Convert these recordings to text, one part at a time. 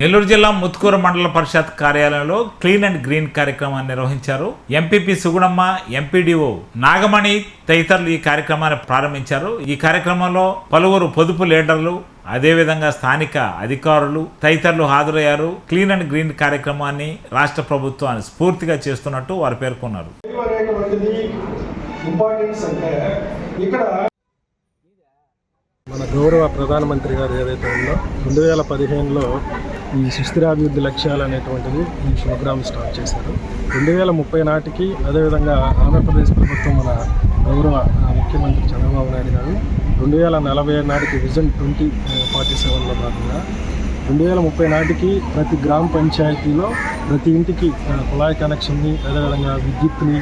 నెల్లూరు జిల్లా ముత్కూరు మండల పరిషత్ కార్యాలయంలో క్లీన్ అండ్ గ్రీన్ కార్యక్రమాన్ని నిర్వహించారు. ఎంపీపీ సుగుణమ్మ ఎంపీడీఓ నాగమణి తదితరులు ఈ కార్యక్రమాన్ని ప్రారంభించారు. ఈ కార్యక్రమంలో పలువురు పొదుపు లీడర్లు అదేవిధంగా స్థానిక అధికారులు తదితరులు హాజరయ్యారు. క్లీన్ అండ్ గ్రీన్ కార్యక్రమాన్ని రాష్ట్ర ప్రభుత్వాన్ని స్ఫూర్తిగా చేస్తున్నట్టు వారు పేర్కొన్నారు. ఇక్కడ మన గౌరవ ప్రధానమంత్రి గారు ఏదైతే ఉందో రెండు వేల పదిహేనులో ఈ సుస్థిరాభివృద్ధి లక్ష్యాలు అనేటువంటిది ఈ ప్రోగ్రామ్ స్టార్ట్ చేశారు. రెండు వేల ముప్పై నాటికి అదేవిధంగా ఆంధ్రప్రదేశ్ ప్రభుత్వం మన గౌరవ ముఖ్యమంత్రి చంద్రబాబు నాయుడు గారు రెండు వేల నలభై నాటికి విజన్ ట్వంటీ ఫార్టీ సెవెన్లో భాగంగా రెండు వేల ముప్పై నాటికి ప్రతి గ్రామ పంచాయతీలో ప్రతి ఇంటికి కుళాయి కనెక్షన్ని అదేవిధంగా విద్యుత్ని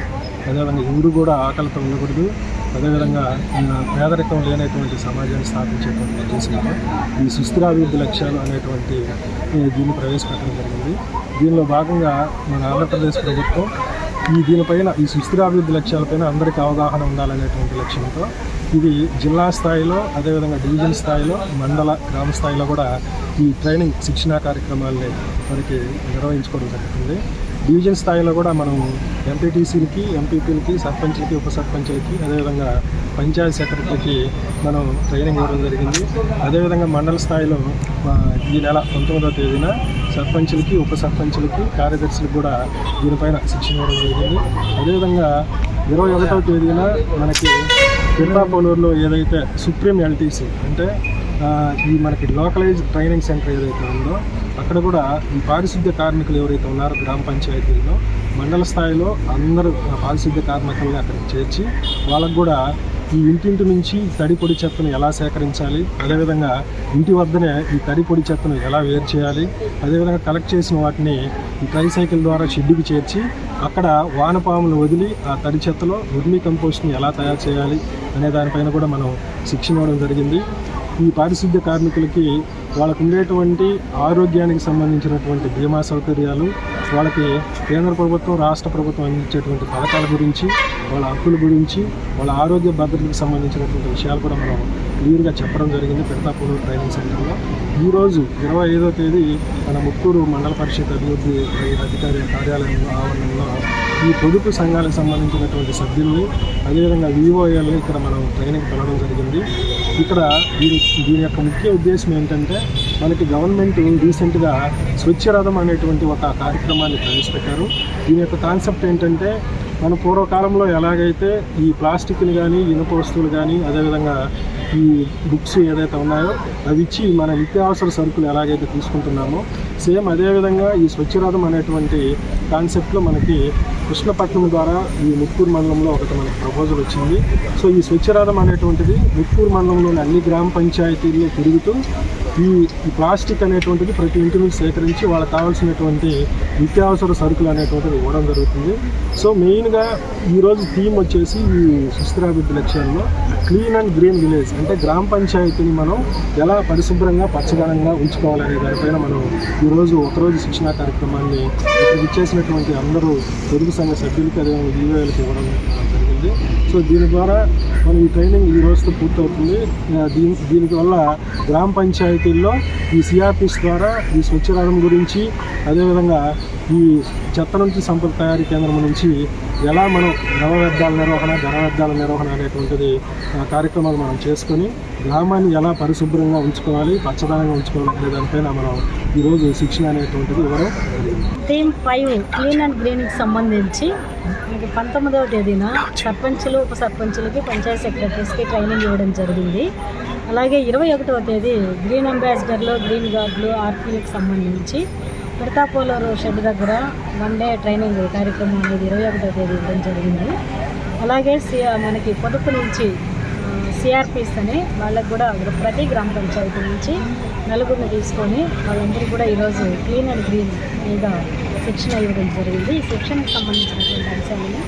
అదేవిధంగా ఎవరు కూడా ఆకలితో ఉండకూడదు. అదేవిధంగా పేదరికం లేనటువంటి సమాజాన్ని స్థాపించేటువంటి ఉద్దేశంలో ఈ సుస్థిరాభివృద్ధి లక్ష్యాలు అనేటువంటి దీన్ని ప్రవేశపెట్టడం జరిగింది. దీనిలో భాగంగా మన ఆంధ్రప్రదేశ్ ప్రభుత్వం ఈ దీనిపైన ఈ సుస్థిరాభివృద్ధి లక్ష్యాలపైన అందరికీ అవగాహన ఉండాలనేటువంటి లక్ష్యంతో ఇది జిల్లా స్థాయిలో అదేవిధంగా డివిజన్ స్థాయిలో మండల గ్రామ స్థాయిలో కూడా ఈ ట్రైనింగ్ శిక్షణా కార్యక్రమాల్ని మనకి నిర్వహించుకోవడం జరుగుతుంది. డివిజన్ స్థాయిలో కూడా మనం ఎంపీటీసీలకి ఎంపీపీలకి సర్పంచ్లకి ఉప సర్పంచ్లకి అదేవిధంగా పంచాయత్ సెక్రటరీకి మనం ట్రైనింగ్ ఇవ్వడం జరిగింది. అదేవిధంగా మండల స్థాయిలో ఈ నెల పంతొమ్మిదవ తేదీన సర్పంచ్లకి ఉప సర్పంచ్లకి కార్యదర్శులకు కూడా దీనిపైన శిక్షణ ఇవ్వడం జరిగింది. అదేవిధంగా ఇరవై ఒకటవ తేదీన మనకి తిరుపాపూలూరులో ఏదైతే సుప్రీం ఎల్టీసీ అంటే ఈ మనకి లోకలైజ్ ట్రైనింగ్ సెంటర్ ఏదైతే ఉందో అక్కడ కూడా ఈ పారిశుద్ధ్య కార్మికులు ఎవరైతే ఉన్నారో గ్రామ పంచాయతీల్లో మండల స్థాయిలో అందరూ పారిశుద్ధ్య కార్మికుల్ని అక్కడికి చేర్చి వాళ్ళకు కూడా ఈ ఇంటింటి నుంచి తడి పొడి చెత్తను ఎలా సేకరించాలి అదేవిధంగా ఇంటి వద్దనే ఈ తడి పొడి చెత్తను ఎలా వేరు చేయాలి అదేవిధంగా కలెక్ట్ చేసిన వాటిని ఈ ట్రైసైకిల్ ద్వారా షెడ్డుకి చేర్చి అక్కడ వానపాములు వదిలి ఆ తడి చెత్తలో ఉర్మి కంపోస్ట్ని ఎలా తయారు చేయాలి అనే దానిపైన కూడా మనం శిక్షణ ఇవ్వడం జరిగింది. ఈ పారిశుద్ధ్య కార్మికులకి వాళ్ళకు ఉండేటువంటి ఆరోగ్యానికి సంబంధించినటువంటి బీమా సౌకర్యాలు వాళ్ళకి కేంద్ర ప్రభుత్వం రాష్ట్ర ప్రభుత్వం అందించేటువంటి పథకాల గురించి వాళ్ళ హక్కుల గురించి వాళ్ళ ఆరోగ్య భద్రతకు సంబంధించినటువంటి విషయాలు కూడా మనం క్లియర్గా చెప్పడం జరిగింది. పెడతాపూర్ ట్రైనింగ్ సెంటర్లో. ఈరోజు ఇరవై ఐదో తేదీ మన ముత్తూరు మండల పరిషత్ అభివృద్ధి అధికారి కార్యాలయంలో ఆవరణలో ఈ పొదుపు సంఘాలకు సంబంధించినటువంటి సభ్యుల్ని అదేవిధంగా వివోఏల్ని ఇక్కడ మనం ట్రైనింగ్ పిలవడం జరిగింది. ఇక్కడ దీని దీని యొక్క ముఖ్య ఉద్దేశం ఏంటంటే మనకి గవర్నమెంట్ రీసెంట్గా స్వచ్ఛరథం అనేటువంటి ఒక కార్యక్రమాన్ని ప్రవేశపెట్టారు. దీని యొక్క కాన్సెప్ట్ ఏంటంటే మన పూర్వకాలంలో ఎలాగైతే ఈ ప్లాస్టిక్ని కానీ ఇనుప వస్తువులు కానీ అదేవిధంగా ఈ బుక్స్ ఏదైతే ఉన్నాయో అవి ఇచ్చి మన నిత్యావసర సరుకులు ఎలాగైతే తీసుకుంటున్నామో సేమ్ అదేవిధంగా ఈ స్వచ్ఛరథం అనేటువంటి కాన్సెప్ట్లో మనకి కృష్ణపట్నం ద్వారా ఈ ముత్తూరు మండలంలో ఒకటి మనకి ప్రపోజల్ వచ్చింది. సో ఈ స్వచ్ఛరథం అనేటువంటిది ముత్తూరు మండలంలోని అన్ని గ్రామ పంచాయతీల్లో తిరుగుతూ ఈ ప్లాస్టిక్ అనేటువంటిది ప్రతి ఇంటి నుంచి సేకరించి వాళ్ళకి కావాల్సినటువంటి నిత్యావసర సరుకులు అనేటువంటిది ఇవ్వడం జరుగుతుంది. సో మెయిన్గా ఈరోజు థీమ్ వచ్చేసి ఈ సుస్థిరాభివృద్ధి లక్ష్యాల్లో క్లీన్ అండ్ గ్రీన్ విలేజ్ అంటే గ్రామ పంచాయతీని మనం ఎలా పరిశుభ్రంగా పచ్చదనంగా ఉంచుకోవాలనే దానిపైన మనం ఈరోజు ఒకరోజు శిక్షణా కార్యక్రమాన్ని ఇచ్చేసినటువంటి అందరూ తెలుగు సంఘ సభ్యులకి అదే ఈవేలకు ఇవ్వడం జరిగింది. సో దీని ద్వారా మనం ఈ ట్రైనింగ్ ఈ రోజుతో పూర్తవుతుంది. దీని దీనివల్ల గ్రామ పంచాయతీల్లో ఈ సిఆర్పిస్ ద్వారా ఈ స్వచ్ఛరథం గురించి అదేవిధంగా ఈ చెత్త నుంచి సంపద తయారీ కేంద్రం నుంచి ఎలా మనం ద్రవ వ్యర్థాల నిర్వహణ ఘన వ్యర్థాల నిర్వహణ అనేటువంటిది కార్యక్రమాలు మనం చేసుకొని గ్రామాన్ని ఎలా పరిశుభ్రంగా ఉంచుకోవాలి పచ్చదనంగా ఉంచుకోవాలి అనే దానిపైన మనం ఈరోజు శిక్షణ అనేటువంటిది ఇవ్వడం థీమ్ ఫైవ్ క్లీన్ అండ్ గ్రీన్కి సంబంధించి మనకి పంతొమ్మిదవ తేదీన సర్పంచులు ఉప సర్పంచులకి పంచాయత్ సెక్రటరీస్కి ట్రైనింగ్ ఇవ్వడం జరిగింది. అలాగే ఇరవై ఒకటవ తేదీ గ్రీన్ అంబాసిడర్లు గ్రీన్ గార్డులు ఆర్పీలకు సంబంధించి మిడతాపోలూరు షెడ్ దగ్గర వన్ డే ట్రైనింగ్ కార్యక్రమం అనేది ఇరవై ఒకటవ తేదీ ఇవ్వడం జరిగింది. అలాగే మనకి పొదుపు నుంచి సిఆర్పిస్ అని వాళ్ళకు కూడా ప్రతి గ్రామ పంచాయతీ నుంచి నలుగురిని తీసుకొని వాళ్ళందరూ కూడా ఈరోజు క్లీన్ అండ్ గ్రీన్ మీద శిక్షణ ఇవ్వడం జరిగింది. ఈ శిక్షణకు సంబంధించినటువంటి అంశాలను